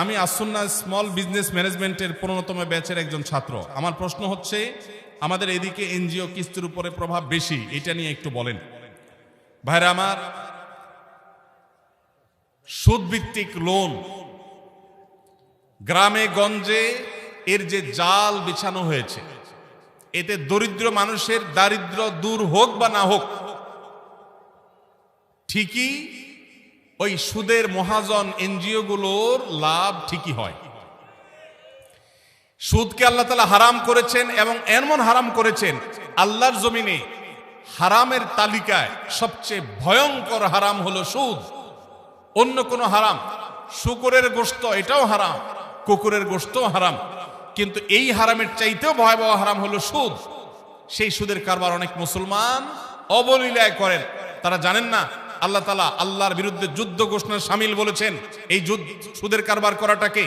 আমি আসন্না small business ম্যানেজমেন্টের পনেরোতম ব্যাচের একজন ছাত্র। আমার প্রশ্ন হচ্ছে, আমাদের এদিকে এনজিও কিস্তির উপরে প্রভাব বেশি, এটা নিয়ে একটু বলেন। ভাইরা আমার, সুদভিত্তিক লোন গ্রামে, গঞ্জে এর যে জাল বিছানো হয়েছে, এতে দরিদ্র মানুষের দারিদ্র দূর হোক বা না হোক, ঠিকই ওই সুদের মহাজন এনজিও গুলোর লাভ ঠিকই হয়। সুদকে আল্লাহ তালা হারাম করেছেন এবং এমন হারাম করেছেন, আল্লাহর জমিনে হারামের তালিকায় সবচেয়ে ভয়ঙ্কর হারাম হলো সুদ। অন্য কোনো হারাম, শুকুরের গোস্ত এটাও হারাম, কুকুরের গোস্তও হারাম। কিন্তু এই হারামের চাইতেও ভয়াবহ হারাম হলো সুদ। সেই সুদের কারবার অনেক মুসলমান অবলীলায় করেন। তারা জানেন না আল্লাহ তালা আল্লাহর বিরুদ্ধে যুদ্ধ ঘোষণা সামিল বলেছেন। এই যুদ্ধ সুদের কারবার করাটাকে